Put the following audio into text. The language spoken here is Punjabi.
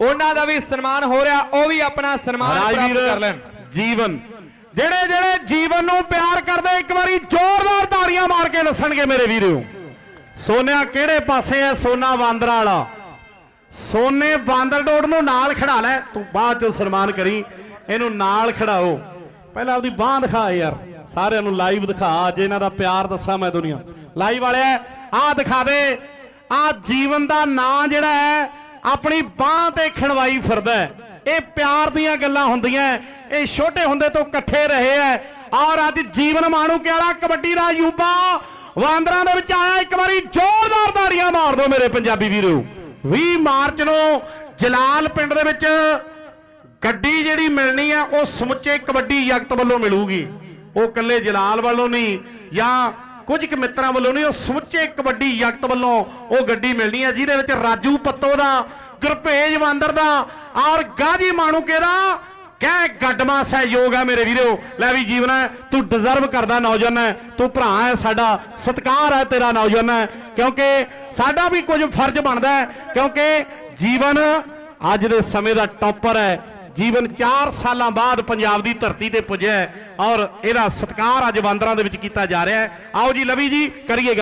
ਉਹਨਾਂ ਦਾ ਵੀ ਸਨਮਾਨ ਹੋ ਰਿਹਾ ਉਹ ਵੀ ਆਪਣਾ ਸਨਮਾਨ ਪ੍ਰਾਪਤ ਕਰ ਲੈਣ। ਜੀਵਨ। ਜਿਹੜੇ ਜਿਹੜੇ ਜੀਵਨ ਨੂੰ ਪਿਆਰ ਕਰਦੇ ਇੱਕ ਵਾਰੀ ਜ਼ੋਰਦਾਰ ਤਾੜੀਆਂ ਮਾਰ ਕੇ ਦੱਸਣਗੇ ਮੇਰੇ ਵੀਰੋ। ਸੋਨਿਆ ਕਿਹੜੇ ਪਾਸੇ ਹੈ? ਸੋਨਾ ਵਾਂਦਰਾ ਵਾਲਾ। ਸੋਨੇ ਬਾਂਦਰ ਡੋੜ ਨੂੰ ਨਾਲ ਖੜਾ ਲੈ ਤੂੰ ਬਾਅਦ ਚੋਂ ਸਨਮਾਨ ਕਰੀ ਇਹਨੂੰ ਨਾਲ ਖੜਾਓ। ਪਹਿਲਾਂ ਆਪਦੀ ਬਾਹ ਦਿਖਾ ਯਾਰ ਸਾਰਿਆਂ ਨੂੰ ਲਾਈਵ ਦਿਖਾ ਅੱਜ ਇਹਨਾਂ ਦਾ ਪਿਆਰ ਦੱਸਾਂ ਮੈਂ ਦੁਨੀਆ। ਲਾਈਵ ਵਾਲਿਆ ਆਹ ਦਿਖਾ ਦੇ ਆਹ ਜੀਵਨ ਦਾ ਨਾਂ ਜਿਹੜਾ ਹੈ ਆਪਣੀ ਬਾਹ ਤੇ ਖਣਵਾਈ ਫਿਰਦਾ ਇਹ ਪਿਆਰ ਦੀਆਂ ਗੱਲਾਂ ਹੁੰਦੀਆਂ ਇਹ ਛੋਟੇ ਹੁੰਦੇ ਤੋਂ ਇਕੱਠੇ ਰਹੇ ਐ ਔਰ ਅੱਜ ਜੀਵਨ ਮਾਣੂਕੇ ਵਾਲਾ ਕਬੱਡੀ ਦਾ ਯੂਬਾ ਵਾਂਦਰਾਂ ਦੇ ਵਿੱਚ ਆਇਆ। ਇੱਕ ਵਾਰੀ ਜ਼ੋਰਦਾਰ ਤਾੜੀਆਂ ਮਾਰ ਦਿਓ ਮੇਰੇ ਪੰਜਾਬੀ ਵੀਰੋ। 20 ਮਾਰਚ ਨੂੰ ਜਲਾਲ ਪਿੰਡ ਦੇ ਵਿੱਚ ਗੱਡੀ ਜਿਹੜੀ ਮਿਲਣੀ ਹੈ, ਉਹ ਸਮੁੱਚੇ ਕਬੱਡੀ ਜਗਤ ਵੱਲੋਂ ਮਿਲੂਗੀ। ਉਹ ਕੱਲੇ ਜਲਾਲ ਵੱਲੋਂ ਨਹੀਂ, ਜਾਂ ਕੁਝ ਕੁ ਮਿੱਤਰਾਂ ਵੱਲੋਂ ਨਹੀਂ, ਉਹ ਸਮੁੱਚੇ ਕਬੱਡੀ ਜਗਤ ਵੱਲੋਂ ਉਹ ਗੱਡੀ ਮਿਲਣੀ ਹੈ, ਜਿਹਦੇ ਵਿੱਚ ਰਾਜੂ ਪੱਤੋ ਦਾ ਗੁਰਭੇਜ ਬਾਂਦਰ ਦਾ ਔਰ ਗਾਜੀ ਮਾਣੂਕੇ ਦਾ ਕਹਿ ਗੱਡਮਾ ਸਹਿਯੋਗ ਹੈ ਮੇਰੇ ਵੀਰੋ। ਲੈ ਵੀ ਜੀਵਨ ਹੈ, ਤੂੰ ਡਿਜ਼ਰਵ ਕਰਦਾ ਨੌਜਵਾਨ ਹੈ, ਤੂੰ ਭਰਾ ਹੈ ਸਾਡਾ, ਸਤਿਕਾਰ ਹੈ ਤੇਰਾ ਨੌਜਵਾਨ ਹੈ। ਕਿਉਂਕਿ ਸਾਡਾ ਵੀ ਕੁਝ ਫਰਜ਼ ਬਣਦਾ ਹੈ, ਕਿਉਂਕਿ ਜੀਵਨ ਅੱਜ ਦੇ ਸਮੇਂ ਦਾ ਟੌਪਰ ਹੈ ਜੀਵਨ 4 ਸਾਲਾਂ ਬਾਅਦ ਪੰਜਾਬ ਦੀ ਧਰਤੀ ਤੇ ਪੁੱਜਿਆ ਔਰ ਇਹਦਾ ਸਤਿਕਾਰ ਅੱਜ ਬਾਂਦਰਾਂ ਦੇ ਵਿੱਚ ਕੀਤਾ ਜਾ ਰਿਹਾ ਹੈ ਆਓ ਜੀ ਲਵੀ ਜੀ, ਕਰੀਏ ਗੱਲ।